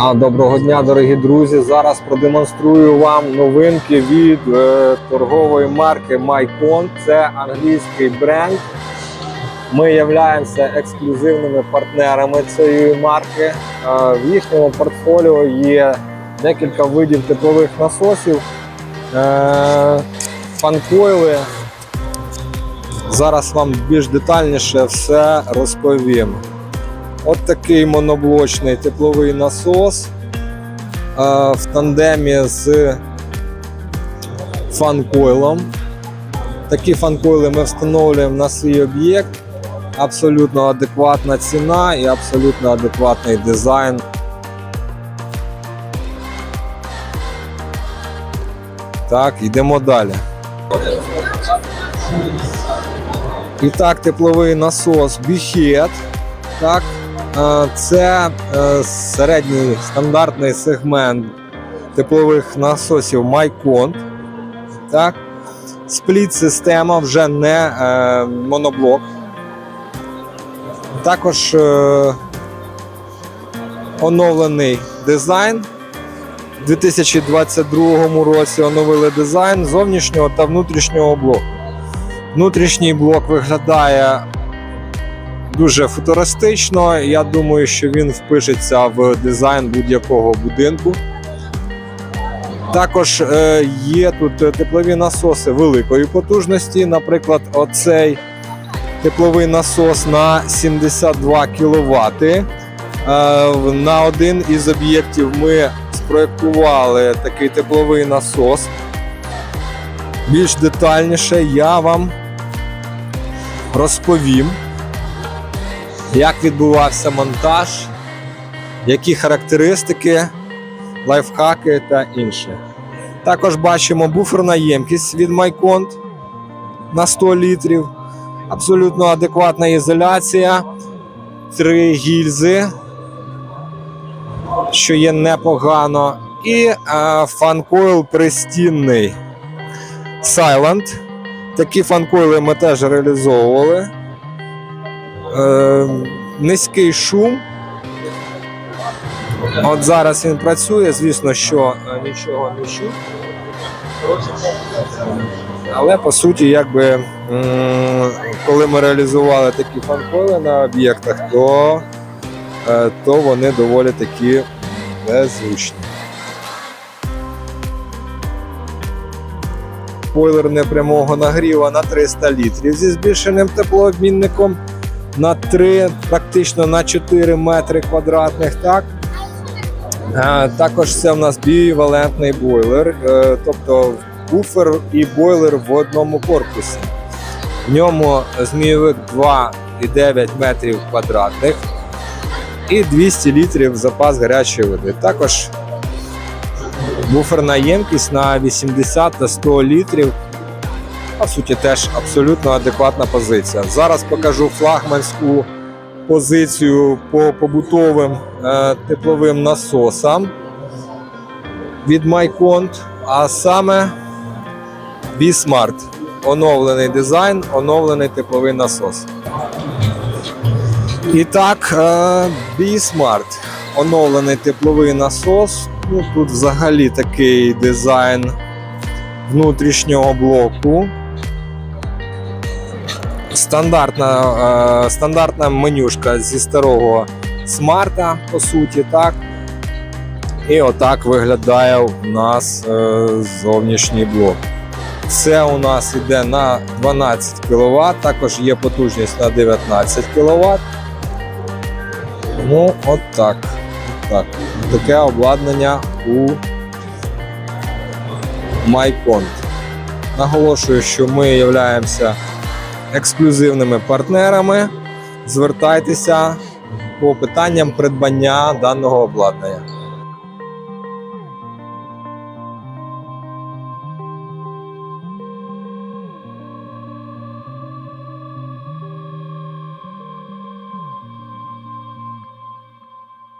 А, Доброго дня, дорогі друзі. Зараз продемонструю вам новинки від е, торгової марки MyCon. Це англійський бренд. Ми являємося ексклюзивними партнерами цієї марки. Е, в їхньому портфоліо є декілька видів теплових насосів, е, фанкойли. Зараз вам більш детальніше все розповім. От такий моноблочний тепловий насос в тандемі з фанкойлом. Такі фанкойли ми встановлюємо на свій об'єкт. Абсолютно адекватна ціна і абсолютно адекватний дизайн. Так, йдемо далі. І так, тепловий насос Біхет. Так, це е, середній стандартний сегмент теплових насосів Майкон. Так. Спліт-система вже не е, моноблок. Також е, оновлений дизайн. У 2022 році оновили дизайн зовнішнього та внутрішнього блоку. Внутрішній блок виглядає дуже футуристично. Я думаю, що він впишеться в дизайн будь-якого будинку. Також е, є тут теплові насоси великої потужності. Наприклад, оцей тепловий насос на 72 кВт. Е, на один із об'єктів ми спроєктували такий тепловий насос. Більш детальніше я вам розповім як відбувався монтаж, які характеристики, лайфхаки та інше. Також бачимо буферна ємкість від Майконт на 100 літрів, абсолютно адекватна ізоляція, три гільзи, що є непогано, і е, фанкойл пристінний Silent. Такі фанкойли ми теж реалізовували е, низький шум. От зараз він працює, звісно, що е, нічого не чуть. Але по суті, якби коли ми реалізували такі фанколи на об'єктах, то, е, то вони доволі такі беззвучні. Бойлер непрямого нагріва на 300 літрів зі збільшеним теплообмінником на 3, практично на 4 метри квадратних. Так? Також це в нас бівалентний бойлер, е, тобто буфер і бойлер в одному корпусі. В ньому змійовик 2,9 метрів квадратних і 200 літрів запас гарячої води. Також буферна ємкість на 80 та 100 літрів по суті, теж абсолютно адекватна позиція. Зараз покажу флагманську позицію по побутовим е, тепловим насосам від MyCont, а саме B-Smart. Оновлений дизайн, оновлений тепловий насос. І так, е, B-Smart. Оновлений тепловий насос. Ну, Тут взагалі такий дизайн внутрішнього блоку стандартна, е, стандартна менюшка зі старого смарта, по суті, так. І отак виглядає у нас е, зовнішній блок. Це у нас йде на 12 кВт, також є потужність на 19 кВт. Ну, от так. Так. Таке обладнання у MyCont. Наголошую, що ми являємося ексклюзивними партнерами. Звертайтеся по питанням придбання даного обладнання.